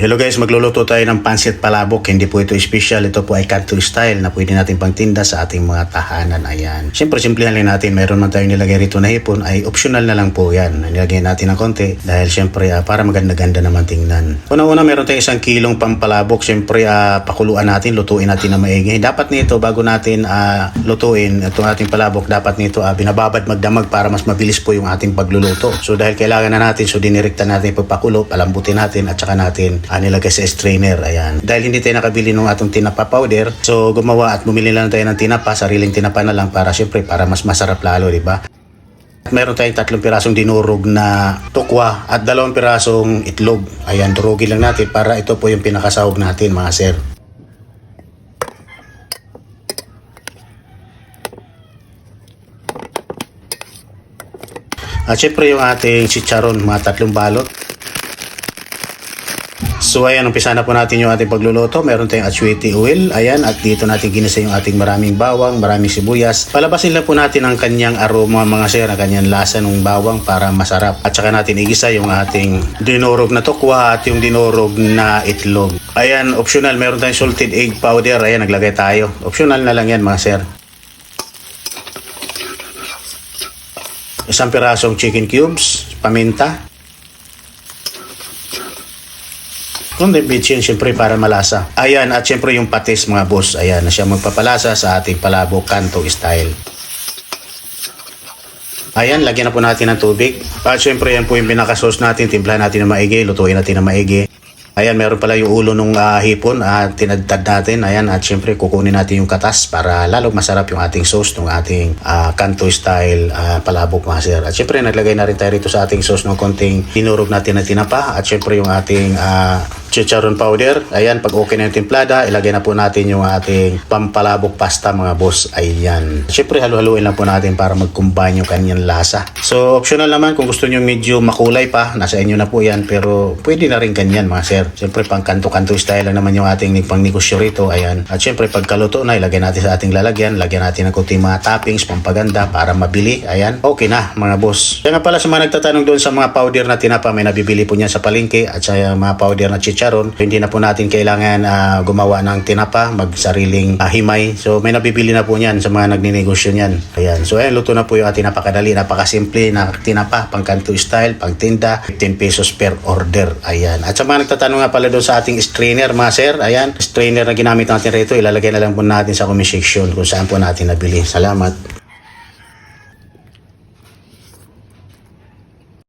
Hello guys, magluluto tayo ng pansit palabok. Hindi po ito special. Ito po ay kanto style na pwede natin pangtinda sa ating mga tahanan. Ayan. Siyempre, simplihan lang natin. Mayroon man tayo nilagay rito na hipon. Ay optional na lang po yan. Nilagay natin ng konti. Dahil siyempre, ah, para maganda-ganda naman tingnan. Una-una, meron tayong isang kilong pampalabok. Siyempre, ah, pakuluan natin. Lutuin natin na maigi. Dapat nito, bago natin ah, lutuin itong ating palabok, dapat nito ah, binababad magdamag para mas mabilis po yung ating pagluluto. So, dahil kailangan na natin, so dinirekta natin pagpakulo, palambutin natin, at saka natin ah, nilagay sa strainer. Ayan. Dahil hindi tayo nakabili ng atong tinapa powder, so gumawa at bumili lang tayo ng tinapa, sariling tinapa na lang para syempre para mas masarap lalo, di ba? At Meron tayong tatlong pirasong dinurog na tukwa at dalawang pirasong itlog. Ayan, durugin lang natin para ito po yung pinakasahog natin mga sir. At syempre yung ating chicharon, mga tatlong balot. So ayan, umpisa na po natin yung ating pagluluto. Meron tayong atswiti oil. Ayan, at dito natin ginisa yung ating maraming bawang, maraming sibuyas. Palabasin lang po natin ang kanyang aroma mga sir, ang kanyang lasa ng bawang para masarap. At saka natin igisa yung ating dinurog na tukwa at yung dinurog na itlog. Ayan, optional. Meron tayong salted egg powder. Ayan, naglagay tayo. Optional na lang yan mga sir. Isang pirasong chicken cubes, paminta, Kung bitchin, syempre para malasa. Ayan, at syempre yung patis mga boss. Ayan, na siya magpapalasa sa ating palabok kanto style. Ayan, lagyan na po natin ng tubig. At syempre yan po yung pinakasos natin. Timplahan natin na maigi, lutuin natin na maigi. Ayan, meron pala yung ulo ng hipon at tinadtad natin. Ayan, at syempre kukunin natin yung katas para lalong masarap yung ating sauce ng ating ah, kanto style ah, palabok mga sir. At syempre naglagay na rin tayo rito sa ating sauce ng konting tinurog natin na tinapa at syempre yung ating ah, chicharon powder. Ayan, pag okay na yung timplada, ilagay na po natin yung ating pampalabok pasta mga boss. Ayan. Syempre halu-haluin lang po natin para mag-combine yung kanyang lasa. So optional naman kung gusto nyo medyo makulay pa, nasa inyo na po yan. Pero pwede na rin ganyan mga sir. Syempre pang kanto-kanto style lang naman yung ating pang negosyo rito. Ayan. At syempre pagkaluto na, ilagay natin sa ating lalagyan. Lagyan natin ng kunting mga toppings, pampaganda para mabili. Ayan. Okay na mga boss. Kaya nga pala sa mga nagtatanong doon sa mga powder na tinapa, may nabibili po niyan sa palengke at sa mga powder na chicharon. Hindi na po natin kailangan ah, gumawa ng tinapa, magsariling ah, himay. So may nabibili na po niyan sa mga nagninegosyo niyan. Ayan. So ayan, luto na po yung ating napakadali, napakasimple na tinapa, pang kanto style, pang tinda, 15 pesos per order. Ayan. At sa mga nagtatanong nga pala doon sa ating strainer, mga sir, ayan, strainer na ginamit natin rito, ilalagay na lang po natin sa comment section kung saan po natin nabili. Salamat.